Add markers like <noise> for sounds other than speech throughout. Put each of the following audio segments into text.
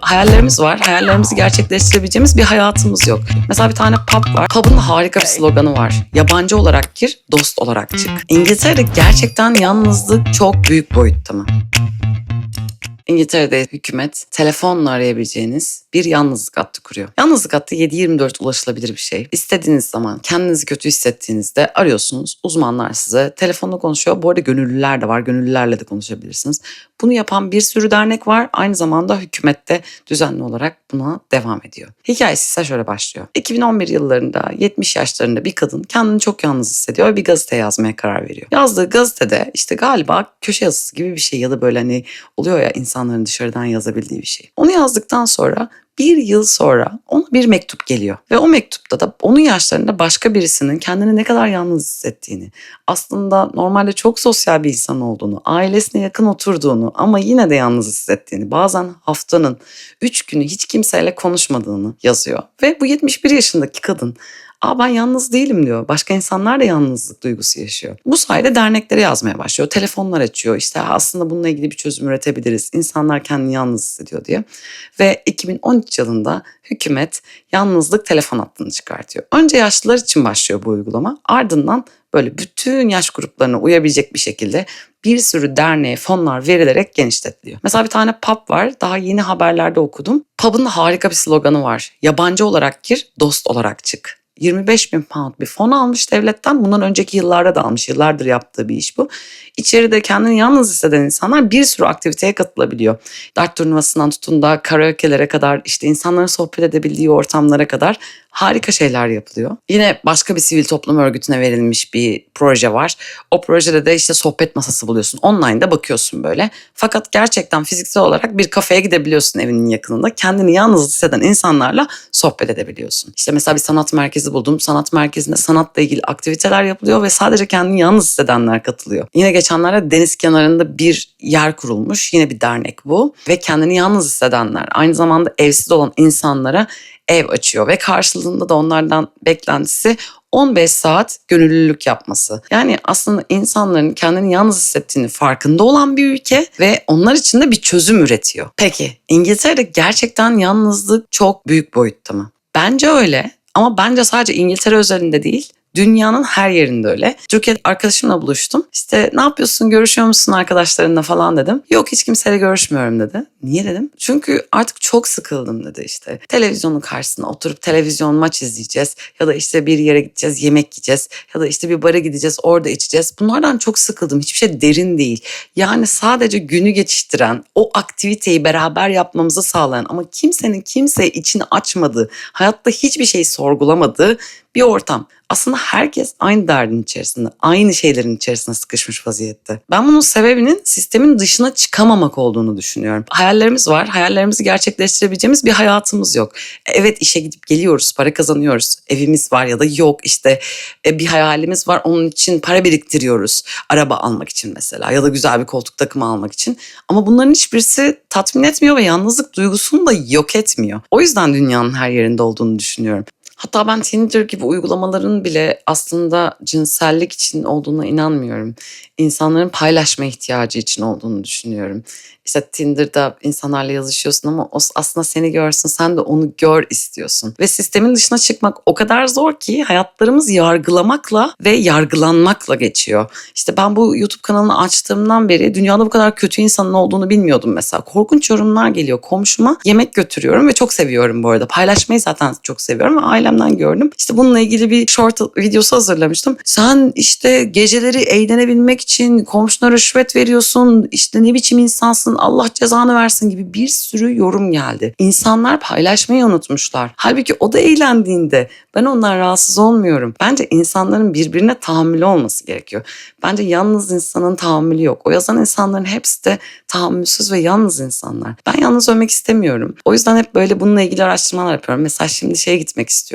Hayallerimiz var. Hayallerimizi gerçekleştirebileceğimiz bir hayatımız yok. Mesela bir tane pub var. Pub'ın harika bir sloganı var. Yabancı olarak gir, dost olarak çık. İngiltere'de gerçekten yalnızlık çok büyük boyutta mı? İngiltere'de hükümet telefonla arayabileceğiniz bir yalnızlık hattı kuruyor. Yalnızlık hattı 7-24 ulaşılabilir bir şey. İstediğiniz zaman kendinizi kötü hissettiğinizde arıyorsunuz. Uzmanlar size telefonla konuşuyor. Bu arada gönüllüler de var. Gönüllülerle de konuşabilirsiniz. Bunu yapan bir sürü dernek var. Aynı zamanda hükümette düzenli olarak buna devam ediyor. Hikayesi ise şöyle başlıyor. 2011 yıllarında 70 yaşlarında bir kadın kendini çok yalnız hissediyor ve bir gazete yazmaya karar veriyor. Yazdığı gazetede işte galiba köşe yazısı gibi bir şey ya da böyle hani oluyor ya insanların dışarıdan yazabildiği bir şey. Onu yazdıktan sonra bir yıl sonra ona bir mektup geliyor. Ve o mektupta da onun yaşlarında başka birisinin kendini ne kadar yalnız hissettiğini, aslında normalde çok sosyal bir insan olduğunu, ailesine yakın oturduğunu ama yine de yalnız hissettiğini, bazen haftanın 3 günü hiç kimseyle konuşmadığını yazıyor. Ve bu 71 yaşındaki kadın Aa ben yalnız değilim diyor. Başka insanlar da yalnızlık duygusu yaşıyor. Bu sayede derneklere yazmaya başlıyor. Telefonlar açıyor. İşte aslında bununla ilgili bir çözüm üretebiliriz. İnsanlar kendini yalnız hissediyor diye. Ve 2013 yılında hükümet yalnızlık telefon hattını çıkartıyor. Önce yaşlılar için başlıyor bu uygulama. Ardından böyle bütün yaş gruplarına uyabilecek bir şekilde bir sürü derneğe fonlar verilerek genişletiliyor. Mesela bir tane pub var. Daha yeni haberlerde okudum. Pub'ın harika bir sloganı var. Yabancı olarak gir, dost olarak çık. 25 bin pound bir fon almış devletten. Bundan önceki yıllarda da almış. Yıllardır yaptığı bir iş bu. İçeride kendini yalnız hisseden insanlar bir sürü aktiviteye katılabiliyor. Dart turnuvasından tutun da karaoke'lere kadar işte insanların sohbet edebildiği ortamlara kadar harika şeyler yapılıyor. Yine başka bir sivil toplum örgütüne verilmiş bir proje var. O projede de işte sohbet masası buluyorsun. Online'da bakıyorsun böyle. Fakat gerçekten fiziksel olarak bir kafeye gidebiliyorsun evinin yakınında. Kendini yalnız hisseden insanlarla sohbet edebiliyorsun. İşte mesela bir sanat merkezi buldum. Sanat merkezinde sanatla ilgili aktiviteler yapılıyor ve sadece kendini yalnız hissedenler katılıyor. Yine geçenlerde deniz kenarında bir yer kurulmuş. Yine bir dernek bu. Ve kendini yalnız hissedenler, aynı zamanda evsiz olan insanlara ev açıyor ve karşılığında da onlardan beklentisi 15 saat gönüllülük yapması. Yani aslında insanların kendini yalnız hissettiğini farkında olan bir ülke ve onlar için de bir çözüm üretiyor. Peki İngiltere'de gerçekten yalnızlık çok büyük boyutta mı? Bence öyle ama bence sadece İngiltere özelinde değil Dünyanın her yerinde öyle. Türkiye'de arkadaşımla buluştum. İşte ne yapıyorsun görüşüyor musun arkadaşlarınla falan dedim. Yok hiç kimseyle görüşmüyorum dedi. Niye dedim? Çünkü artık çok sıkıldım dedi işte. Televizyonun karşısına oturup televizyon maç izleyeceğiz. Ya da işte bir yere gideceğiz yemek yiyeceğiz. Ya da işte bir bara gideceğiz orada içeceğiz. Bunlardan çok sıkıldım. Hiçbir şey derin değil. Yani sadece günü geçiştiren, o aktiviteyi beraber yapmamızı sağlayan ama kimsenin kimseye içini açmadığı, hayatta hiçbir şey sorgulamadığı bir ortam. Aslında herkes aynı derdin içerisinde, aynı şeylerin içerisinde sıkışmış vaziyette. Ben bunun sebebinin sistemin dışına çıkamamak olduğunu düşünüyorum. Hayallerimiz var, hayallerimizi gerçekleştirebileceğimiz bir hayatımız yok. Evet işe gidip geliyoruz, para kazanıyoruz, evimiz var ya da yok işte e, bir hayalimiz var onun için para biriktiriyoruz. Araba almak için mesela ya da güzel bir koltuk takımı almak için. Ama bunların hiçbirisi tatmin etmiyor ve yalnızlık duygusunu da yok etmiyor. O yüzden dünyanın her yerinde olduğunu düşünüyorum. Hatta ben Tinder gibi uygulamaların bile aslında cinsellik için olduğuna inanmıyorum. İnsanların paylaşma ihtiyacı için olduğunu düşünüyorum. İşte Tinder'da insanlarla yazışıyorsun ama o aslında seni görsün sen de onu gör istiyorsun. Ve sistemin dışına çıkmak o kadar zor ki hayatlarımız yargılamakla ve yargılanmakla geçiyor. İşte ben bu YouTube kanalını açtığımdan beri dünyada bu kadar kötü insanın olduğunu bilmiyordum mesela. Korkunç yorumlar geliyor. Komşuma yemek götürüyorum ve çok seviyorum bu arada. Paylaşmayı zaten çok seviyorum ve ailemden gördüm. İşte bununla ilgili bir short videosu hazırlamıştım. Sen işte geceleri eğlenebilmek için komşuna rüşvet veriyorsun. İşte ne biçim insansın Allah cezanı versin gibi bir sürü yorum geldi. İnsanlar paylaşmayı unutmuşlar. Halbuki o da eğlendiğinde ben ondan rahatsız olmuyorum. Bence insanların birbirine tahammülü olması gerekiyor. Bence yalnız insanın tahammülü yok. O yazan insanların hepsi de tahammülsüz ve yalnız insanlar. Ben yalnız ölmek istemiyorum. O yüzden hep böyle bununla ilgili araştırmalar yapıyorum. Mesela şimdi şeye gitmek istiyorum.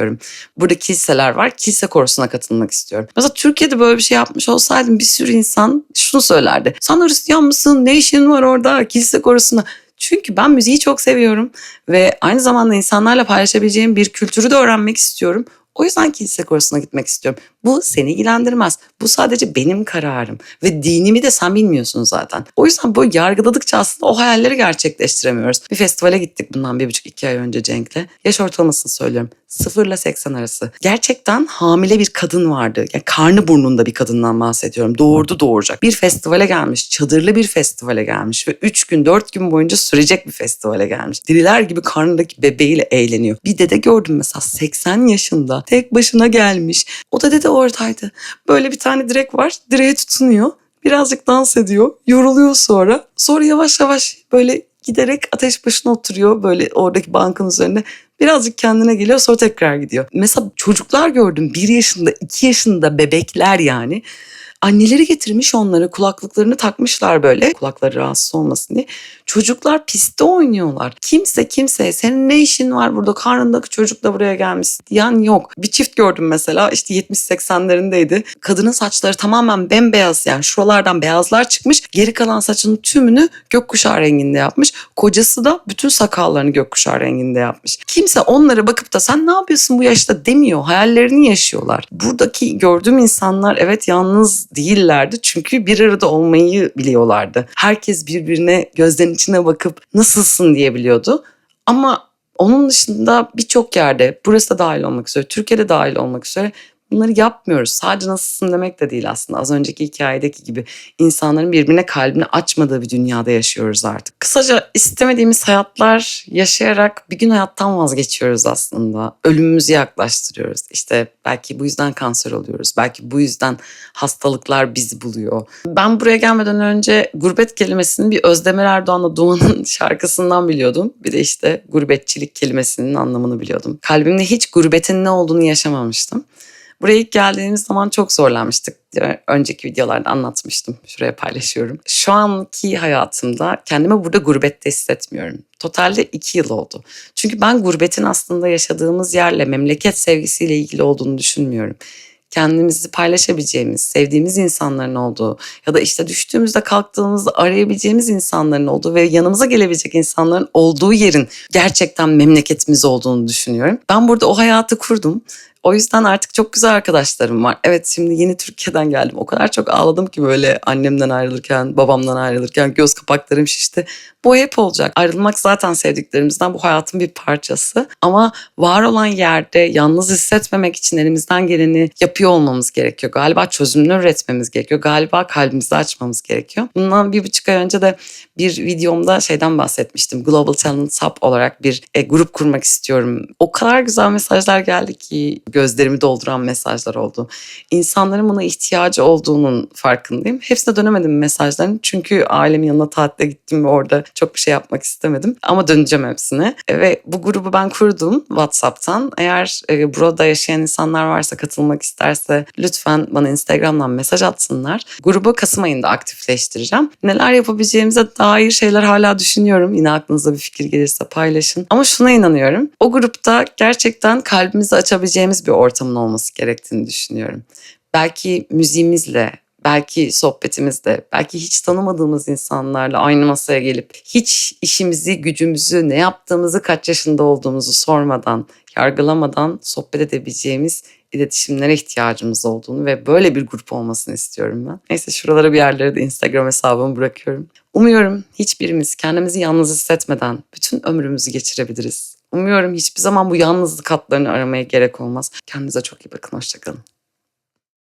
Burada kiliseler var. Kilise korusuna katılmak istiyorum. Mesela Türkiye'de böyle bir şey yapmış olsaydım bir sürü insan şunu söylerdi. Sen Hristiyan mısın? Ne işin var orada? Kilise korusunda. Çünkü ben müziği çok seviyorum ve aynı zamanda insanlarla paylaşabileceğim bir kültürü de öğrenmek istiyorum. O yüzden kilise korosuna gitmek istiyorum. Bu seni ilgilendirmez. Bu sadece benim kararım. Ve dinimi de sen bilmiyorsun zaten. O yüzden böyle yargıladıkça aslında o hayalleri gerçekleştiremiyoruz. Bir festivale gittik bundan bir buçuk iki ay önce Cenk'le. Yaş ortalamasını söylüyorum. 0 ile 80 arası. Gerçekten hamile bir kadın vardı. Yani karnı burnunda bir kadından bahsediyorum. Doğurdu doğuracak. Bir festivale gelmiş. Çadırlı bir festivale gelmiş. Ve 3 gün 4 gün boyunca sürecek bir festivale gelmiş. Diriler gibi karnındaki bebeğiyle eğleniyor. Bir dede gördüm mesela 80 yaşında. Tek başına gelmiş. O da dede oradaydı. Böyle bir tane direk var. Direğe tutunuyor. Birazcık dans ediyor. Yoruluyor sonra. Sonra yavaş yavaş böyle giderek ateş başına oturuyor. Böyle oradaki bankın üzerinde. Birazcık kendine geliyor sonra tekrar gidiyor. Mesela çocuklar gördüm. Bir yaşında, iki yaşında bebekler yani. Anneleri getirmiş onları kulaklıklarını takmışlar böyle kulakları rahatsız olmasın diye. Çocuklar pistte oynuyorlar. Kimse kimseye senin ne işin var burada karnındaki çocuk da buraya gelmiş diyen yok. Bir çift gördüm mesela işte 70-80'lerindeydi. Kadının saçları tamamen bembeyaz yani şuralardan beyazlar çıkmış. Geri kalan saçının tümünü gökkuşağı renginde yapmış. Kocası da bütün sakallarını gökkuşağı renginde yapmış. Kimse onlara bakıp da sen ne yapıyorsun bu yaşta demiyor. Hayallerini yaşıyorlar. Buradaki gördüğüm insanlar evet yalnız değillerdi. Çünkü bir arada olmayı biliyorlardı. Herkes birbirine gözlerin içine bakıp nasılsın diyebiliyordu. Ama onun dışında birçok yerde burası da dahil olmak üzere, Türkiye'de dahil olmak üzere bunları yapmıyoruz. Sadece nasılsın demek de değil aslında. Az önceki hikayedeki gibi insanların birbirine kalbini açmadığı bir dünyada yaşıyoruz artık. Kısaca istemediğimiz hayatlar yaşayarak bir gün hayattan vazgeçiyoruz aslında. Ölümümüzü yaklaştırıyoruz. İşte belki bu yüzden kanser oluyoruz. Belki bu yüzden hastalıklar bizi buluyor. Ben buraya gelmeden önce gurbet kelimesini bir Özdemir Erdoğan'la Doğan'ın <laughs> şarkısından biliyordum. Bir de işte gurbetçilik kelimesinin anlamını biliyordum. Kalbimde hiç gurbetin ne olduğunu yaşamamıştım. Buraya ilk geldiğimiz zaman çok zorlanmıştık. Önceki videolarda anlatmıştım. Şuraya paylaşıyorum. Şu anki hayatımda kendimi burada gurbette hissetmiyorum. Totalde iki yıl oldu. Çünkü ben gurbetin aslında yaşadığımız yerle, memleket sevgisiyle ilgili olduğunu düşünmüyorum kendimizi paylaşabileceğimiz, sevdiğimiz insanların olduğu ya da işte düştüğümüzde kalktığımızda arayabileceğimiz insanların olduğu ve yanımıza gelebilecek insanların olduğu yerin gerçekten memleketimiz olduğunu düşünüyorum. Ben burada o hayatı kurdum. O yüzden artık çok güzel arkadaşlarım var. Evet şimdi yeni Türkiye'den geldim. O kadar çok ağladım ki böyle annemden ayrılırken, babamdan ayrılırken göz kapaklarım şişti. Bu hep olacak. Ayrılmak zaten sevdiklerimizden bu hayatın bir parçası. Ama var olan yerde yalnız hissetmemek için elimizden geleni yapıyor olmamız gerekiyor. Galiba çözümler üretmemiz gerekiyor. Galiba kalbimizi açmamız gerekiyor. Bundan bir buçuk ay önce de bir videomda şeyden bahsetmiştim. Global Talent Hub olarak bir e, grup kurmak istiyorum. O kadar güzel mesajlar geldi ki gözlerimi dolduran mesajlar oldu. İnsanların buna ihtiyacı olduğunun farkındayım. Hepsine dönemedim mesajların çünkü ailemin yanına tatile gittim ve orada çok bir şey yapmak istemedim. Ama döneceğim hepsine. Ve bu grubu ben kurdum WhatsApp'tan. Eğer e, burada yaşayan insanlar varsa katılmak isterse lütfen bana Instagram'dan mesaj atsınlar. Grubu Kasım ayında aktifleştireceğim. Neler yapabileceğimize dair şeyler hala düşünüyorum. Yine aklınıza bir fikir gelirse paylaşın. Ama şuna inanıyorum. O grupta gerçekten kalbimizi açabileceğimiz bir ortamın olması gerektiğini düşünüyorum. Belki müziğimizle, belki sohbetimizde, belki hiç tanımadığımız insanlarla aynı masaya gelip hiç işimizi, gücümüzü, ne yaptığımızı, kaç yaşında olduğumuzu sormadan, yargılamadan sohbet edebileceğimiz iletişimlere ihtiyacımız olduğunu ve böyle bir grup olmasını istiyorum ben. Neyse şuralara bir yerlere de Instagram hesabımı bırakıyorum. Umuyorum hiçbirimiz kendimizi yalnız hissetmeden bütün ömrümüzü geçirebiliriz. Umuyorum hiçbir zaman bu yalnızlık hatlarını aramaya gerek olmaz. Kendinize çok iyi bakın. Hoşçakalın.